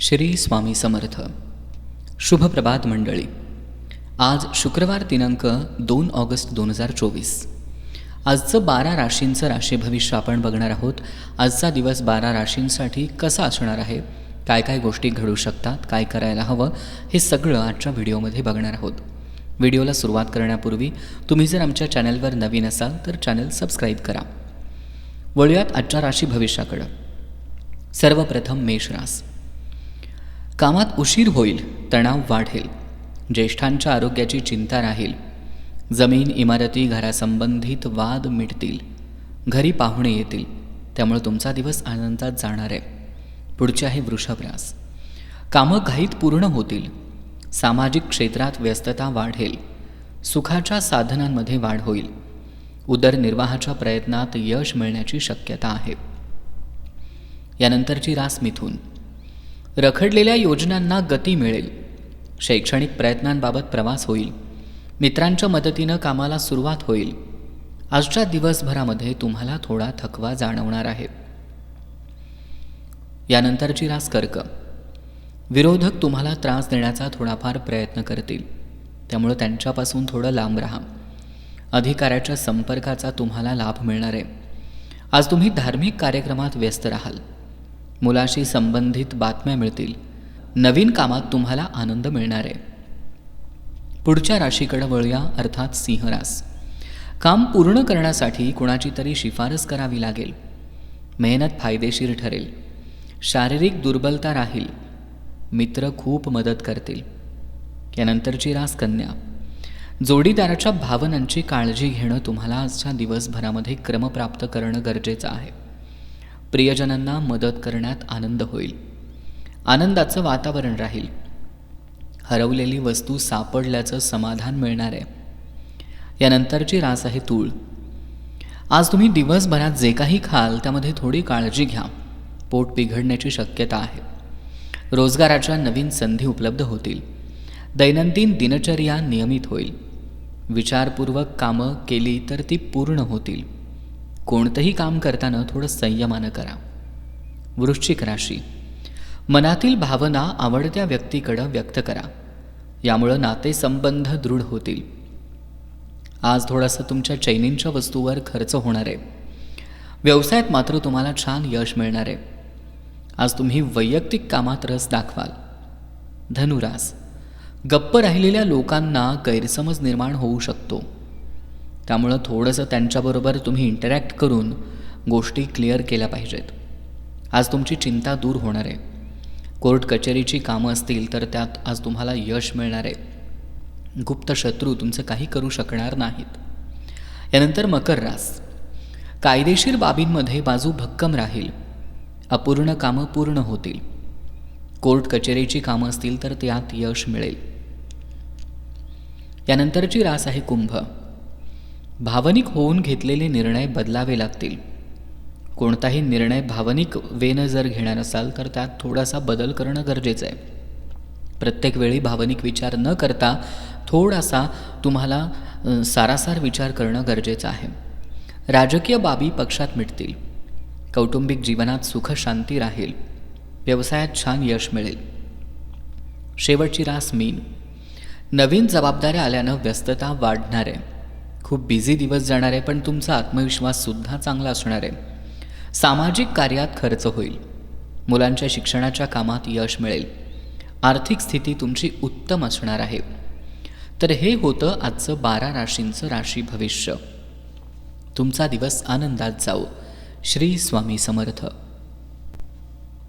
श्री स्वामी समर्थ. शुभप्रभात मंडळी. आज शुक्रवार दिनांक दोन ऑगस्ट दोन हजार चोवीस. आजचं बारा राशींचं राशी भविष्य आपण बघणार आहोत. आजचा दिवस बारा राशींसाठी कसा असणार आहे? काय काय गोष्टी घडू शकतात? काय करायला हवं? हे सगळं आजच्या व्हिडिओमध्ये बघणार आहोत. व्हिडिओला सुरुवात करण्यापूर्वी तुम्ही जर आमच्या चॅनलवर नवीन असाल तर चॅनल सबस्क्राईब करा. वळूयात आजच्या राशी भविष्याकडं. सर्वप्रथम मेष रास. कामात उशीर होईल तणाव वाढेल ज्येष्ठांच्या आरोग्याची चिंता राहील जमीन इमारती घरासंबंधित वाद मिटतील घरी पाहुणे येतील त्यामुळे तुमचा दिवस आनंदात जाणार आहे. पुढचे आहे वृषभरास. कामं घाईत पूर्ण होतील सामाजिक क्षेत्रात व्यस्तता वाढेल सुखाच्या साधनांमध्ये वाढ होईल उदरनिर्वाहाच्या प्रयत्नात यश मिळण्याची शक्यता आहे. यानंतरची रास मिथून. रखडलेल्या योजनांना गती मिळेल. शैक्षणिक प्रयत्नांबाबत प्रवास होईल. मित्रांच्या मदतीनं कामाला सुरुवात होईल. आजच्या दिवसभरामध्ये तुम्हाला थोडा थकवा जाणवणार आहे. यानंतरची रास कर्क. विरोधक तुम्हाला त्रास देण्याचा थोडाफार प्रयत्न करतील. त्यामुळं त्यांच्यापासून थोडं लांब राहा. अधिकाऱ्याच्या संपर्काचा तुम्हाला लाभ मिळणार आहे. आज तुम्ही धार्मिक कार्यक्रमात व्यस्त राहाल. मुलाशी संबंधित बातम्या मिळतील. नवीन कामात तुम्हाला आनंद मिळणार. आहे पुढच्या राशीकडे वळूया अर्थात सिंहरास. काम पूर्ण करण्यासाठी कुणाची तरी शिफारस करावी लागेल. मेहनत फायदेशीर ठरेल. शारीरिक दुर्बलता राहील. मित्र खूप मदत करतील. यानंतरची रास कन्या. जोडीदाराच्या भावनांची काळजी घेणं तुम्हाला आजच्या दिवसभरामध्ये क्रमप्राप्त करणं गरजेचं आहे. प्रियजनांना मदत करण्यात आनंद होईल. आनंदाचं वातावरण राहील. हरवलेली वस्तू सापडल्याचं समाधान मिळणार. आहे यानंतरची रास आहे तूळ. आज तुम्ही दिवसभरात जे काही खाल त्यामध्ये थोडी काळजी घ्या. पोट बिघडण्याची शक्यता आहे. रोजगाराच्या नवीन संधी उपलब्ध होतील. दैनंदिन दिनचर्या नियमित होईल. विचारपूर्वक कामं केली तर ती पूर्ण होतील. कोणतंही काम करताना थोडं संयमानं करा. वृश्चिक राशी. मनातील भावना आवडत्या व्यक्तीकडं व्यक्त करा. यामुळं नातेसंबंध दृढ होतील. आज थोडंसं तुमच्या चैनींच्या वस्तूवर खर्च होणार आहे. व्यवसायात मात्र तुम्हाला छान यश मिळणार आहे. आज तुम्ही वैयक्तिक कामात रस दाखवाल. धनुरास. गप्प राहिलेल्या लोकांना गैरसमज निर्माण होऊ शकतो. त्यामुळं थोडंसं त्यांच्याबरोबर तुम्ही इंटरॅक्ट करून गोष्टी क्लिअर केल्या पाहिजेत. आज तुमची चिंता दूर होणार आहे. कोर्ट कचेरीची कामं असतील तर त्यात आज तुम्हाला यश मिळणार आहे. गुप्त शत्रू तुमचं काही करू शकणार नाहीत. यानंतर मकर रास. कायदेशीर बाबींमध्ये बाजू भक्कम राहील. अपूर्ण कामं पूर्ण होतील. कोर्ट कचेरीची कामं असतील तर त्यात यश मिळेल. यानंतरची रास आहे कुंभ. भावनिक होऊन घेतलेले निर्णय बदलावे लागतील. कोणताही निर्णय भावनिक वेनं जर घेणार असाल तर त्यात थोडासा बदल करणं गरजेचं आहे. प्रत्येक वेळी भावनिक विचार न करता थोडासा तुम्हाला सारासार विचार करणं गरजेचं आहे. राजकीय बाबी पक्षात मिटतील. कौटुंबिक जीवनात सुख शांती राहील. व्यवसायात छान यश मिळेल. शेवटची रास मीन. नवीन जबाबदाऱ्या आल्यानं व्यस्तता वाढणार. आहे खूप बिझी दिवस जाणार आहे पण तुमचा आत्मविश्वाससुद्धा चांगला असणार आहे. सामाजिक कार्यात खर्च होईल. मुलांच्या शिक्षणाच्या कामात यश मिळेल. आर्थिक स्थिती तुमची उत्तम असणार आहे. तर हे होतं आजचं बारा राशींचं राशी भविष्य. तुमचा दिवस आनंदात जाऊ श्री स्वामी समर्थ.